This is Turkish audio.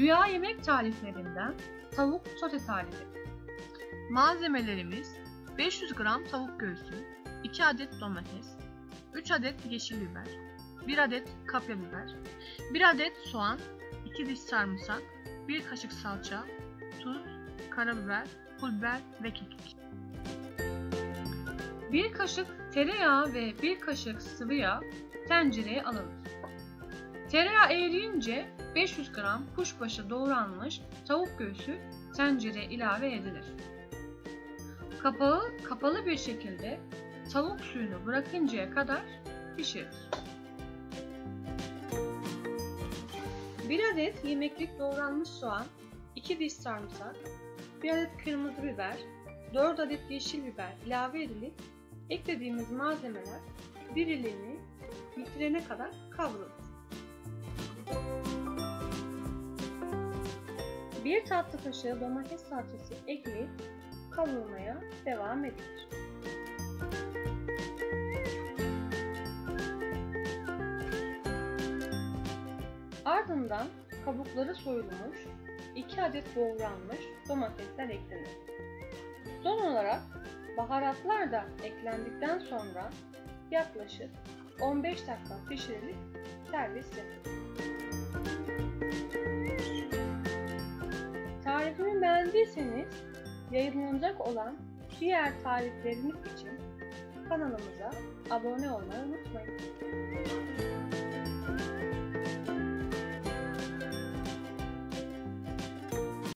Rüya yemek tariflerinden tavuk sote tarifi. Malzemelerimiz 500 gram tavuk göğsü, 2 adet domates, 3 adet yeşil biber, 1 adet kapya biber, 1 adet soğan, 2 diş sarımsak, 1 kaşık salça, tuz, karabiber, pul biber ve kekik. 1 kaşık tereyağı ve 1 kaşık sıvı yağ tencereye alınır. Tereyağı eriyince 500 gram kuşbaşı doğranmış tavuk göğsü tencereye ilave edilir. Kapağı kapalı bir şekilde tavuk suyunu bırakıncaya kadar pişirilir. 1 adet yemeklik doğranmış soğan, 2 diş sarımsak, 1 adet kırmızı biber, 4 adet yeşil biber ilave edilip eklediğimiz malzemeler birbirlerini bitirene kadar kavrulur. 1 tatlı kaşığı domates salçası ekleyip kavurmaya devam edilir. Ardından kabukları soyulmuş 2 adet doğranmış domatesler eklenir. Son olarak baharatlar da eklendikten sonra yaklaşık 15 dakika pişirilip servis yapılır. Beğendiyseniz yayınlanacak olan diğer tariflerimiz için kanalımıza abone olmayı unutmayın.